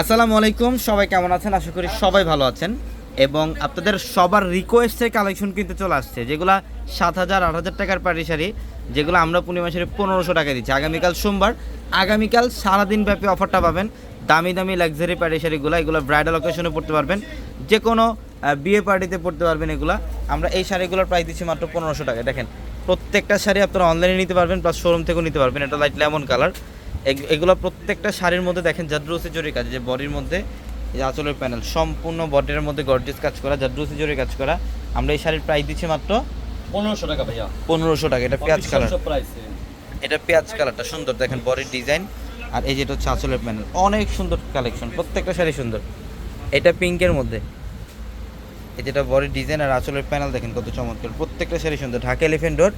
আসসালামু আলাইকুম, সবাই কেমন আছেন? আশা করি সবাই ভালো আছেন। এবং আপনাদের সবার রিকোয়েস্টের কালেকশন কিন্তু চলে আসছে, যেগুলা সাত হাজার, আট হাজার টাকার পাটি শাড়ি, যেগুলো আমরা পূর্ণিমা শাড়ি পনেরোশো টাকা দিচ্ছি। আগামীকাল সোমবার, আগামীকাল সারাদিন ব্যাপী অফারটা পাবেন। দামি দামি লাক্সারি পাটি শাড়িগুলো, এগুলো ব্রাইডাল অকেশনে পড়তে পারবেন। যে কোনো বিয়ে পার্টিতে পড়তে পারবেন এগুলা। আমরা এই শাড়িগুলোর প্রাইস দিচ্ছি মাত্র পনেরোশো টাকা দেখেন, প্রত্যেকটা শাড়ি আপনারা অনলাইনে নিতে পারবেন প্লাস শোরুম থেকেও নিতে পারবেন। এটা লাইট লেমন কালার এগুলো প্রত্যেকটা শাড়ির মধ্যে দেখেন জাদ্রুসি জরি কাজ যে বডির মধ্যে আঁচলের প্যানেল সম্পূর্ণ বডির মধ্যে গর্জিয়াস কাজ করা জাদ্রুসি জরি কাজ করা। আমরা এই শাড়ির প্রাইস দিচ্ছি মাত্র পনেরোশো টাকা ভাইয়া। পনেরোশো টাকা এটা পেঁয়াজ কালার এটা পেঁয়াজ কালারটা সুন্দর দেখেন বডির ডিজাইন আর এই যেটা হচ্ছে আঁচলের প্যানেল অনেক সুন্দর কালেকশন প্রত্যেকটা শাড়ি সুন্দর। এটা পিঙ্কের মধ্যে। এই যেটা বডির ডিজাইন আর আঁচলের প্যানেল দেখেন কত চমৎকার। প্রত্যেকটা শাড়ি সুন্দর। ঢাকা এলিফেন্ট রোড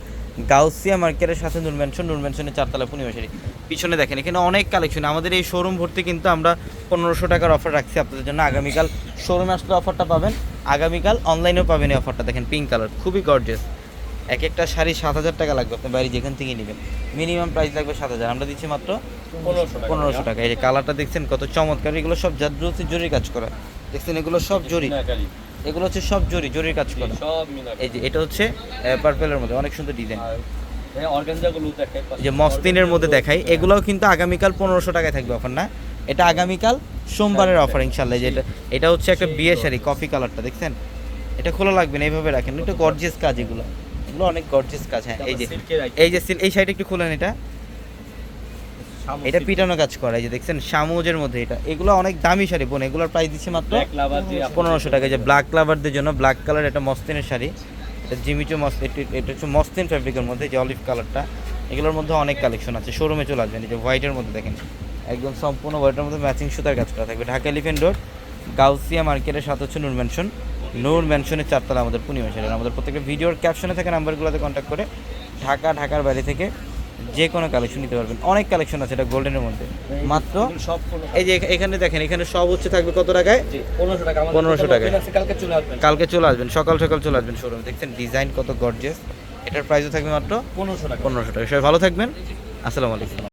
গাউসিয়া মার্কেটের সাথে নূর ম্যানশন নূর ম্যানশনের চারতলা পূর্ণিমা শাড়ি। পিছনে দেখেন এখানে অনেক কালেকশন আমাদের এই শোরুম ভর্তি কিন্তু আমরা পনেরোশো টাকার অফার রাখছি আপনাদের জন্য। আগামীকাল শোরুমে আসলে অফারটা পাবেন। আগামীকাল অনলাইনেও পাবেন এই অফারটা দেখেন পিঙ্ক কালার খুবই গর্জিয়াস এক একটা শাড়ি সাত হাজার টাকা লাগবে। আপনি বাইরে যেখান থেকে নেবেন মিনিমাম প্রাইস লাগবে সাত হাজার। আমরা দিচ্ছি মাত্র পনেরোশো টাকা। এই যে কালারটা দেখছেন কত চমৎকার। এগুলো সব জাদ্রুসি জরির কাজ করা। দেখছেন এগুলো সব জরি। এগুলো হচ্ছে সব জরি জরির কাজ করা। সব এই যে এটা হচ্ছে পার্পেলের মধ্যে অনেক সুন্দর ডিজাইন দেখে যে মসলিনের মধ্যে দেখাই এগুলোও কিন্তু আগামীকাল পনেরোশো টাকায় থাকবে অফার না? এটা আগামীকাল সোমবারের অফার ইনশাল্লাহ যে এটা এটা হচ্ছে একটা বিয়ে শাড়ি কফি কালারটা দেখছেন? এটা খোলা লাগবে না এইভাবে রাখেন। এটা গর্জিয়াস কাজ এগুলো। এগুলো অনেক গর্জিয়াস কাজ হ্যাঁ এই যে। এই যে সিল- এই শাড়িটা একটু খোলেন এটা। এটা পিটানো কাজ করা এই যে দেখছেন শামুজের মধ্যে এটা। এগুলো অনেক দামি শাড়ি বোন এগুলোর প্রাইস দিচ্ছে মাত্র পনেরোশো টাকা। যে ব্ল্যাক লাভারদের জন্য ব্ল্যাক কালার এটা মস্তিনের শাড়ি। এটা জিমিচো মস এটা- এটা হচ্ছে মস্তিন ফ্যাব্রিকের মধ্যে যে অলিভ কালারটা এগুলোর মধ্যে অনেক কালেকশন আছে। শোরুমে চলে আসবেন এই যে হোয়াইটের মধ্যে দেখেন। একদম সম্পূর্ণ হোয়াইটের মধ্যে ম্যাচিং সুতার কাজ করা থাকবে। ঢাকা এলিফেন্ট রোড গাউসিয়া মার্কেটের সাথে হচ্ছে নূর ম্যানশন নূর ম্যানশনের চারতলা আমাদের পূর্ণিমা শাড়ি। আমাদের প্রত্যেকটা ভিডিওর ক্যাপশনে থাকা নাম্বারগুলোতে কন্ট্যাক্ট করে ঢাকা ঢাকার বাইরে থেকে যে কোনো কালেকশন নিতে পারবেন। অনেক কালেকশন আছে এটা গোল্ডেনের মধ্যে। মাত্র সব এই যে এখানে দেখেন এখানে সব হচ্ছে থাকবে কত টাকায়? পনেরোশো টাকা। আমাদের 1500 দোকান টাকা। open আছে, কালকে চলে আসবেন। কালকে চলে আসবেন সকাল সকাল চলে আসবেন শোরুম দেখছেন ডিজাইন কত গর্জিয়াস এটার প্রাইসও থাকবে মাত্র পনেরোশো টাকা। পনেরোশো টাকা। সবাই ভালো থাকবেন। আসসালামু আলাইকুম।